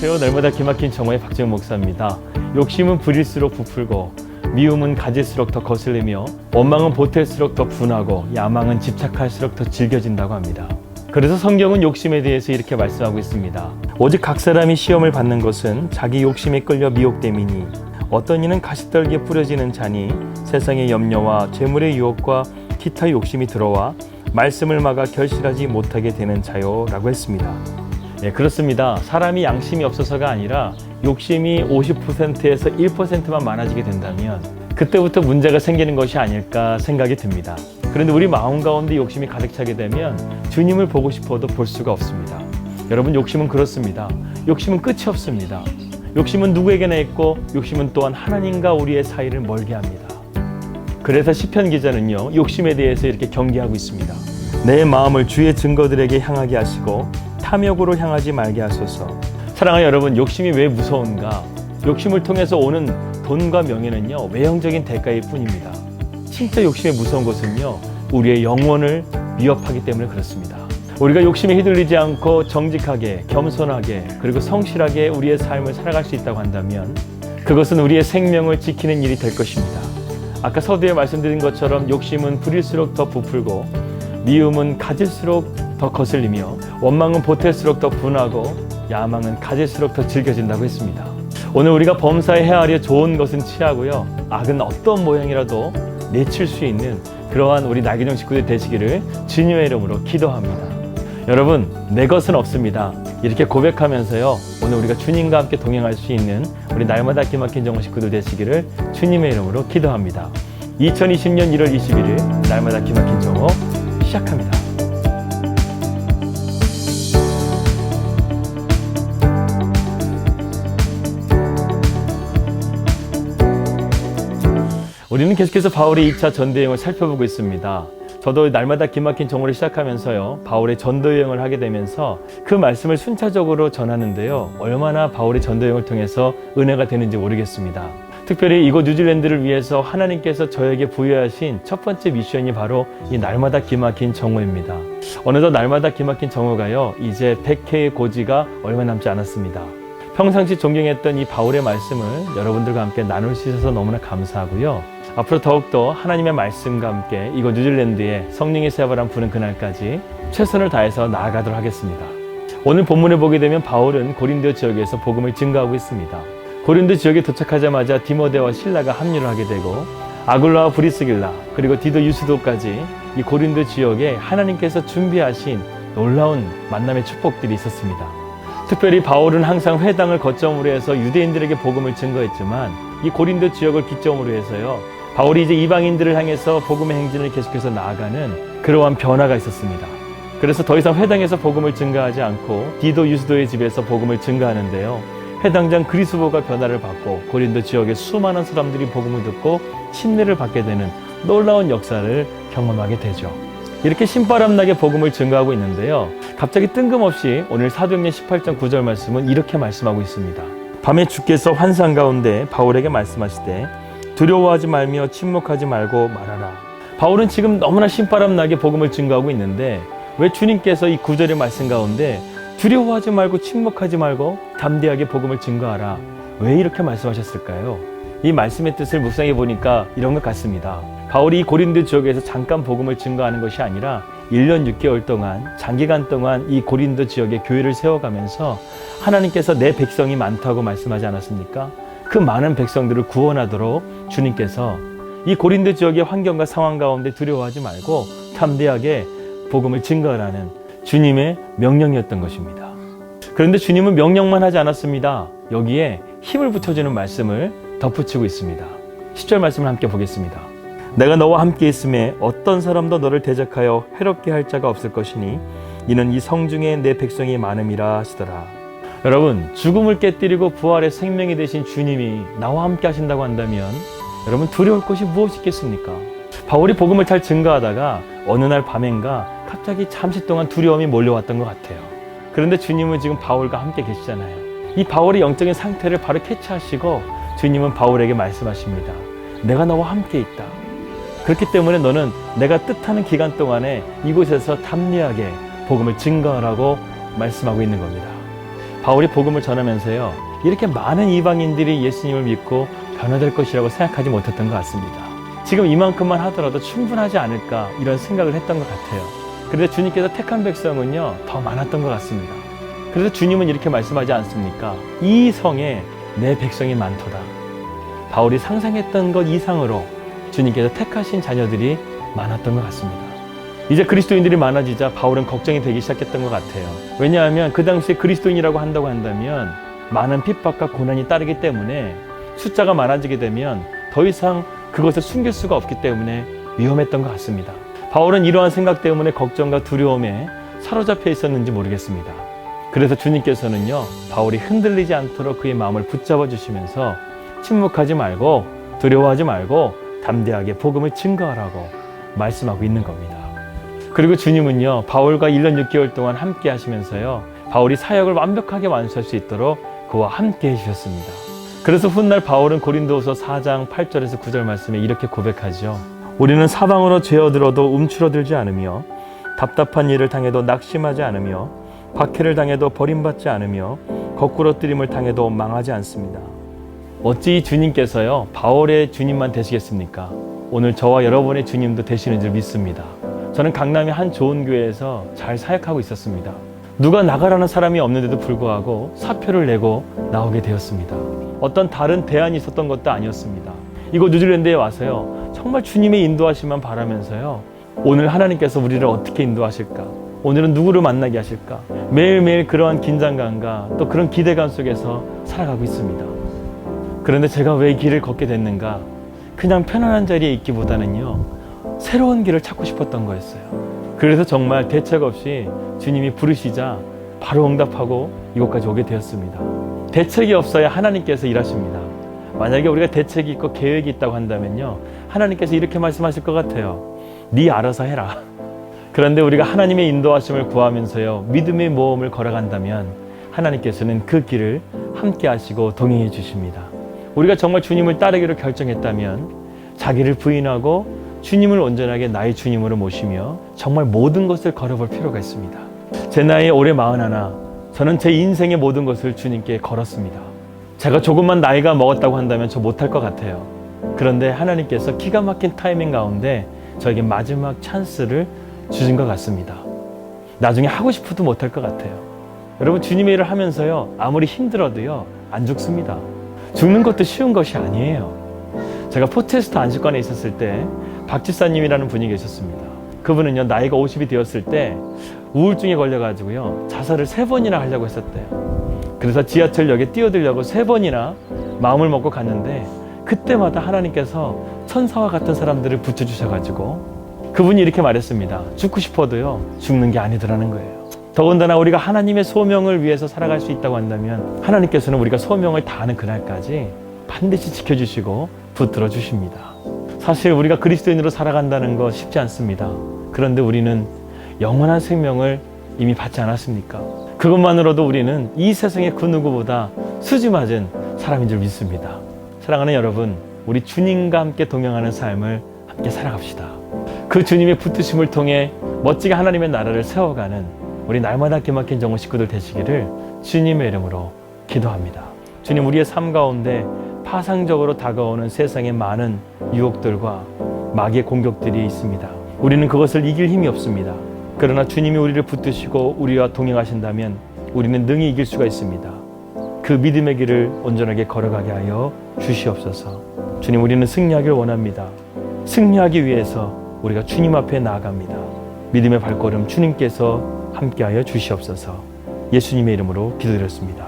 안녕하세요. 날마다 기막힌 정화의 박재영 목사입니다. 욕심은 부릴수록 부풀고 미움은 가질수록 더 거슬리며 원망은 보탤수록 더 분하고 야망은 집착할수록 더 질겨진다고 합니다. 그래서 성경은 욕심에 대해서 이렇게 말씀하고 있습니다. 오직 각 사람이 시험을 받는 것은 자기 욕심에 끌려 미혹됨이니 어떤 이는 가시떨기에 뿌려지는 잔이 세상의 염려와 재물의 유혹과 기타 욕심이 들어와 말씀을 막아 결실하지 못하게 되는 자요라고 했습니다. 예, 그렇습니다. 사람이 양심이 없어서가 아니라 욕심이 50%에서 1%만 많아지게 된다면 그때부터 문제가 생기는 것이 아닐까 생각이 듭니다. 그런데 우리 마음 가운데 욕심이 가득 차게 되면 주님을 보고 싶어도 볼 수가 없습니다. 여러분 욕심은 그렇습니다. 욕심은 끝이 없습니다. 욕심은 누구에게나 있고 욕심은 또한 하나님과 우리의 사이를 멀게 합니다. 그래서 시편 기자는요 욕심에 대해서 이렇게 경계하고 있습니다. 내 마음을 주의 증거들에게 향하게 하시고 탐욕으로 향하지 말게 하소서. 사랑하는 여러분, 욕심이 왜 무서운가? 욕심을 통해서 오는 돈과 명예는요 외형적인 대가일 뿐입니다. 진짜 욕심의 무서운 것은요 우리의 영혼을 위협하기 때문에 그렇습니다. 우리가 욕심에 휘둘리지 않고 정직하게, 겸손하게, 그리고 성실하게 우리의 삶을 살아갈 수 있다고 한다면 그것은 우리의 생명을 지키는 일이 될 것입니다. 아까 서두에 말씀드린 것처럼 욕심은 부릴수록 더 부풀고 미움은 가질수록 더 거슬리며 원망은 보탤수록 더 분하고 야망은 가질수록 더 즐겨진다고 했습니다. 오늘 우리가 범사에 헤아려 좋은 것은 취하고요. 악은 어떤 모양이라도 내칠 수 있는 그러한 우리 나기종 식구들 되시기를 주님의 이름으로 기도합니다. 여러분, 내 것은 없습니다. 이렇게 고백하면서요. 오늘 우리가 주님과 함께 동행할 수 있는 우리 날마다 기막힌 정원 식구들 되시기를 주님의 이름으로 기도합니다. 2020년 1월 21일 날마다 기막힌 정호 시작합니다. 우리는 계속해서 바울의 2차 전도 여행을 살펴보고 있습니다. 저도 날마다 기막힌 정오를 시작하면서요, 바울의 전도 여행을 하게 되면서 그 말씀을 순차적으로 전하는데요, 얼마나 바울의 전도 여행을 통해서 은혜가 되는지 모르겠습니다. 특별히 이곳 뉴질랜드를 위해서 하나님께서 저에게 부여하신 첫 번째 미션이 바로 이 날마다 기막힌 정오입니다. 어느덧 날마다 기막힌 정오가요, 이제 100회의 고지가 얼마 남지 않았습니다. 평상시 존경했던 이 바울의 말씀을 여러분들과 함께 나눌 수 있어서 너무나 감사하고요. 앞으로 더욱더 하나님의 말씀과 함께 이곳 뉴질랜드에 성령의 세바람 부는 그날까지 최선을 다해서 나아가도록 하겠습니다. 오늘 본문에 보게 되면 바울은 고린도 지역에서 복음을 증거하고 있습니다. 고린도 지역에 도착하자마자 디모데와 신라가 합류를 하게 되고 아굴라와 브리스길라 그리고 디도 유스도까지 이 고린도 지역에 하나님께서 준비하신 놀라운 만남의 축복들이 있었습니다. 특별히 바울은 항상 회당을 거점으로 해서 유대인들에게 복음을 증거했지만 이 고린도 지역을 기점으로 해서요. 바울이 이제 이방인들을 향해서 복음의 행진을 계속해서 나아가는 그러한 변화가 있었습니다. 그래서 더 이상 회당에서 복음을 증가하지 않고 디도 유스도의 집에서 복음을 증가하는데요. 회당장 그리스보가 변화를 받고 고린도 지역의 수많은 사람들이 복음을 듣고 침례를 받게 되는 놀라운 역사를 경험하게 되죠. 이렇게 신바람나게 복음을 증가하고 있는데요. 갑자기 뜬금없이 오늘 사도행전 18장 9절 말씀은 이렇게 말씀하고 있습니다. 밤에 주께서 환상 가운데 바울에게 말씀하시되 두려워하지 말며 침묵하지 말고 말하라. 바울은 지금 너무나 신바람나게 복음을 증거하고 있는데 왜 주님께서 이 구절의 말씀 가운데 두려워하지 말고 침묵하지 말고 담대하게 복음을 증거하라. 왜 이렇게 말씀하셨을까요? 이 말씀의 뜻을 묵상해 보니까 이런 것 같습니다. 바울이 고린도 지역에서 잠깐 복음을 증거하는 것이 아니라 1년 6개월 동안 장기간 동안 이 고린도 지역에 교회를 세워가면서 하나님께서 내 백성이 많다고 말씀하지 않았습니까? 그 많은 백성들을 구원하도록 주님께서 이 고린도 지역의 환경과 상황 가운데 두려워하지 말고 담대하게 복음을 증거하라는 주님의 명령이었던 것입니다. 그런데 주님은 명령만 하지 않았습니다. 여기에 힘을 붙여주는 말씀을 덧붙이고 있습니다. 10절 말씀을 함께 보겠습니다. 내가 너와 함께 있음에 어떤 사람도 너를 대적하여 해롭게 할 자가 없을 것이니 이는 이 성중에 내 백성이 많음이라 하시더라. 여러분 죽음을 깨뜨리고 부활의 생명이 되신 주님이 나와 함께 하신다고 한다면 여러분 두려울 것이 무엇이 있겠습니까? 바울이 복음을 잘 증거하다가 어느 날 밤엔가 갑자기 잠시 동안 두려움이 몰려왔던 것 같아요. 그런데 주님은 지금 바울과 함께 계시잖아요. 이 바울의 영적인 상태를 바로 캐치하시고 주님은 바울에게 말씀하십니다. 내가 너와 함께 있다. 그렇기 때문에 너는 내가 뜻하는 기간 동안에 이곳에서 담대하게 복음을 증거하라고 말씀하고 있는 겁니다. 바울이 복음을 전하면서요. 이렇게 많은 이방인들이 예수님을 믿고 변화될 것이라고 생각하지 못했던 것 같습니다. 지금 이만큼만 하더라도 충분하지 않을까 이런 생각을 했던 것 같아요. 그런데 주님께서 택한 백성은요, 더 많았던 것 같습니다. 그래서 주님은 이렇게 말씀하지 않습니까? 이 성에 내 백성이 많도다. 바울이 상상했던 것 이상으로 주님께서 택하신 자녀들이 많았던 것 같습니다. 이제 그리스도인들이 많아지자 바울은 걱정이 되기 시작했던 것 같아요. 왜냐하면 그 당시에 그리스도인이라고 한다고 한다면 많은 핍박과 고난이 따르기 때문에 숫자가 많아지게 되면 더 이상 그것을 숨길 수가 없기 때문에 위험했던 것 같습니다. 바울은 이러한 생각 때문에 걱정과 두려움에 사로잡혀 있었는지 모르겠습니다. 그래서 주님께서는요, 바울이 흔들리지 않도록 그의 마음을 붙잡아 주시면서 침묵하지 말고 두려워하지 말고 담대하게 복음을 증거하라고 말씀하고 있는 겁니다. 그리고 주님은요, 바울과 1년 6개월 동안 함께 하시면서요, 바울이 사역을 완벽하게 완수할 수 있도록 그와 함께 해주셨습니다. 그래서 훗날 바울은 고린도후서 4장 8절에서 9절 말씀에 이렇게 고백하죠. 우리는 사방으로 죄어들어도 움츠러들지 않으며 답답한 일을 당해도 낙심하지 않으며 박해를 당해도 버림받지 않으며 거꾸로 뜨림을 당해도 망하지 않습니다. 어찌 주님께서요 바울의 주님만 되시겠습니까? 오늘 저와 여러분의 주님도 되시는 줄 믿습니다. 저는 강남의 한 좋은 교회에서 잘 사역하고 있었습니다. 누가 나가라는 사람이 없는데도 불구하고 사표를 내고 나오게 되었습니다. 어떤 다른 대안이 있었던 것도 아니었습니다. 이곳 뉴질랜드에 와서요 정말 주님의 인도하심만 바라면서요 오늘 하나님께서 우리를 어떻게 인도하실까? 오늘은 누구를 만나게 하실까? 매일매일 그러한 긴장감과 또 그런 기대감 속에서 살아가고 있습니다. 그런데 제가 왜이 길을 걷게 됐는가? 그냥 편안한 자리에 있기보다는요, 새로운 길을 찾고 싶었던 거였어요. 그래서 정말 대책 없이 주님이 부르시자 바로 응답하고 이곳까지 오게 되었습니다. 대책이 없어야 하나님께서 일하십니다. 만약에 우리가 대책이 있고 계획이 있다고 한다면요, 하나님께서 이렇게 말씀하실 것 같아요. 네 알아서 해라. 그런데 우리가 하나님의 인도하심을 구하면서요, 믿음의 모험을 걸어간다면 하나님께서는 그 길을 함께 하시고 동행해 주십니다. 우리가 정말 주님을 따르기로 결정했다면 자기를 부인하고 주님을 온전하게 나의 주님으로 모시며 정말 모든 것을 걸어볼 필요가 있습니다. 제 나이 올해 마흔 하나, 저는 제 인생의 모든 것을 주님께 걸었습니다. 제가 조금만 나이가 먹었다고 한다면 저 못할 것 같아요. 그런데 하나님께서 기가 막힌 타이밍 가운데 저에게 마지막 찬스를 주신 것 같습니다. 나중에 하고 싶어도 못할 것 같아요. 여러분 주님의 일을 하면서요 아무리 힘들어도요 안 죽습니다. 죽는 것도 쉬운 것이 아니에요. 제가 포테스트 안식관에 있었을 때 박지사님이라는 분이 계셨습니다. 그분은요 나이가 50이 되었을 때 우울증에 걸려가지고요 자살을 세 번이나 하려고 했었대요. 그래서 지하철역에 뛰어들려고 세 번이나 마음을 먹고 갔는데 그때마다 하나님께서 천사와 같은 사람들을 붙여주셔가지고 그분이 이렇게 말했습니다. 죽고 싶어도요 죽는 게 아니더라는 거예요. 더군다나 우리가 하나님의 소명을 위해서 살아갈 수 있다고 한다면 하나님께서는 우리가 소명을 다하는 그날까지 반드시 지켜주시고 붙들어 주십니다. 사실 우리가 그리스도인으로 살아간다는 거 쉽지 않습니다. 그런데 우리는 영원한 생명을 이미 받지 않았습니까? 그것만으로도 우리는 이 세상의 그 누구보다 수지 맞은 사람인 줄 믿습니다. 사랑하는 여러분, 우리 주님과 함께 동행하는 삶을 함께 살아갑시다. 그 주님의 붙드심을 통해 멋지게 하나님의 나라를 세워가는 우리 날마다 기막힌 정호 식구들 되시기를 주님의 이름으로 기도합니다. 주님 우리의 삶 가운데 파상적으로 다가오는 세상의 많은 유혹들과 마귀의 공격들이 있습니다. 우리는 그것을 이길 힘이 없습니다. 그러나 주님이 우리를 붙드시고 우리와 동행하신다면 우리는 능히 이길 수가 있습니다. 그 믿음의 길을 온전하게 걸어가게 하여 주시옵소서. 주님 우리는 승리하길 원합니다. 승리하기 위해서 우리가 주님 앞에 나아갑니다. 믿음의 발걸음 주님께서 함께하여 주시옵소서. 예수님의 이름으로 기도드렸습니다.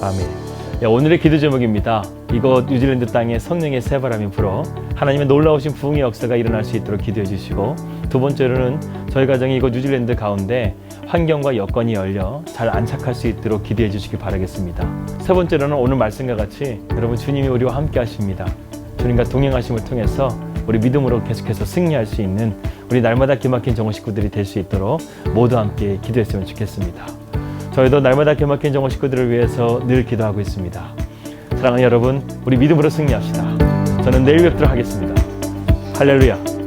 아멘. 네, 오늘의 기도 제목입니다. 이곳 뉴질랜드 땅에 성령의 새바람이 불어 하나님의 놀라우신 부흥의 역사가 일어날 수 있도록 기도해 주시고 두 번째로는 저희 가정이 이곳 뉴질랜드 가운데 환경과 여건이 열려 잘 안착할 수 있도록 기도해 주시기 바라겠습니다. 세 번째로는 오늘 말씀과 같이 여러분 주님이 우리와 함께 하십니다. 주님과 동행하심을 통해서 우리 믿음으로 계속해서 승리할 수 있는 우리 날마다 기막힌 정호 식구들이 될 수 있도록 모두 함께 기도했으면 좋겠습니다. 저희도 날마다 기막힌 정호 식구들을 위해서 늘 기도하고 있습니다. 사랑하는 여러분, 우리 믿음으로 승리합시다. 저는 내일 뵙도록 하겠습니다. 할렐루야.